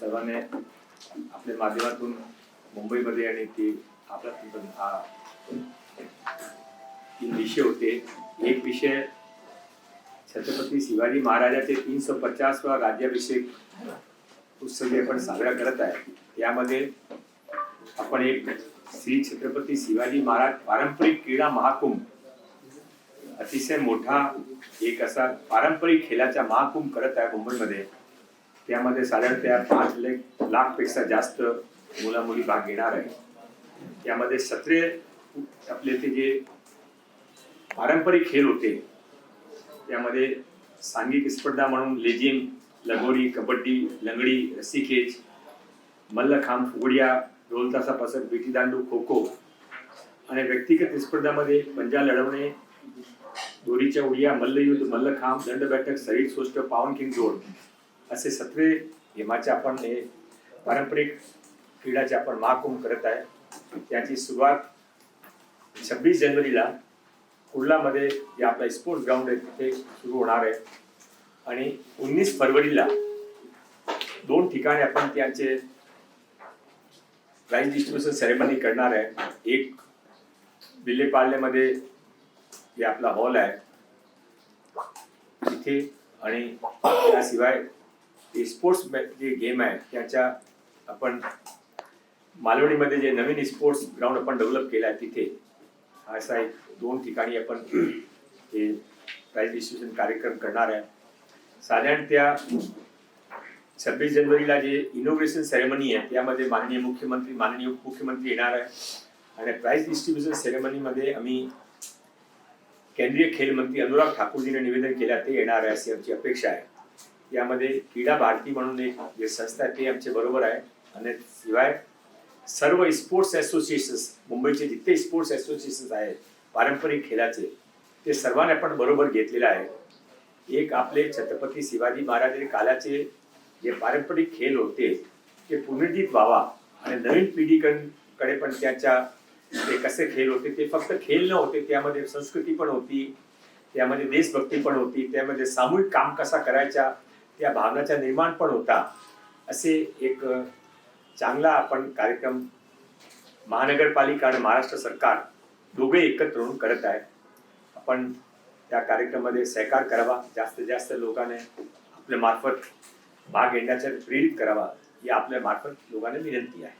सर्वांनी आपल्या माध्यमातून मुंबईमध्ये आणि ते आपला हा तीन विषय होते. एक विषय छत्रपती शिवाजी महाराजाचे तीनशे पचासवा राज्याभिषेक उत्सव आपण साजरा करत आहे. यामध्ये आपण एक श्री छत्रपती शिवाजी महाराज पारंपरिक क्रीडा महाकुंभ अतिशय मोठा एक असा पारंपरिक खेळाचा महाकुंभ करत आहे मुंबईमध्ये. त्यामध्ये साधारणतः पाच लाख लाखपेक्षा जास्त मुला मुली भाग घेणार आहे. त्यामध्ये सत्रे आपले ते जे पारंपरिक खेळ होते त्यामध्ये सांघिक स्पर्धा म्हणून लेझिम लगोरी कबड्डी लंगडी रस्सीखेच मल्लखांब फुगड्या ढोलतासा पसर विटी दांडू खो खो आणि व्यक्तिगत स्पर्धामध्ये पंजा लढवणे दोरीच्या उड्या मल्लयुद्ध मल्लखांब दंड बैठक शरीर सोष्ट पावन किंग जोड. असे सत्वे गेमाचे आपण हे पारंपरिक क्रीडाचे आपण महाकुंभ करत आहे. त्याची सुरुवात छब्बीस जानेवारीला कुर्लामध्ये जे आपला स्पोर्ट्स ग्राउंड आहे तिथे सुरू होणार आहे. आणि उन्नीस फरवरीला दोन ठिकाणी आपण त्यांचे प्राईज डिस्ट्रीब्युशन सेरेमनी करणार आहे. एक विल्हेपार्लेमध्ये जे आपला हॉल आहे तिथे आणि त्याशिवाय स्पोर्ट्स जे गेम आहे त्याच्या आपण मालवणीमध्ये जे नवीन स्पोर्ट्स ग्राउंड आपण डेव्हलप केला आहे तिथे असा एक दोन ठिकाणी आपण हे प्राईज डिस्ट्रीब्युशन कार्यक्रम करणार आहे. साधारण त्या छब्बीस जानेवारीला जे इनोग्रेशन सेरेमनी आहे त्यामध्ये माननीय मुख्यमंत्री माननीय उपमुख्यमंत्री येणार आहे. आणि प्राईज डिस्ट्रीब्युशन सेरेमनीमध्ये आम्ही केंद्रीय खेल मंत्री अनुराग ठाकूरजीने निवेदन केलं ते येणार आहे अशी आमची अपेक्षा आहे. यामध्ये क्रीडा भारती म्हणून एक जे संस्था आहे ते आमच्या बरोबर आहे. आणि शिवाय सर्व स्पोर्ट्स असोसिएशन्स मुंबईचे जितके स्पोर्ट्स असोसिएशन्स आहेत पारंपरिक खेळाचे ते सर्वांनी आपण बरोबर घेतलेलं आहे. एक आपले छत्रपती शिवाजी महाराज कालाचे जे पारंपरिक खेळ होते ते पुनर्जित व्हावा. आणि नवीन पिढीकडे पण त्याच्या ते कसे खेळ होते ते फक्त खेळ न होते त्यामध्ये संस्कृती पण होती त्यामध्ये देशभक्ती पण होती त्यामध्ये सामूहिक काम कसा करायचा या भावनाचा निर्माण पण होता. असे एक चांगला आपण कार्यक्रम महानगरपालिका आणि महाराष्ट्र सरकार दोघे एकत्र होऊन करत आहे आपण त्या कार्यक्रमामध्ये सहकार करावा जास्तीत जास्त लोकांनी आपल्या मार्फत भाग घेण्याच्या प्रेरित करावा ही आपल्या मार्फत लोकांना विनंती आहे.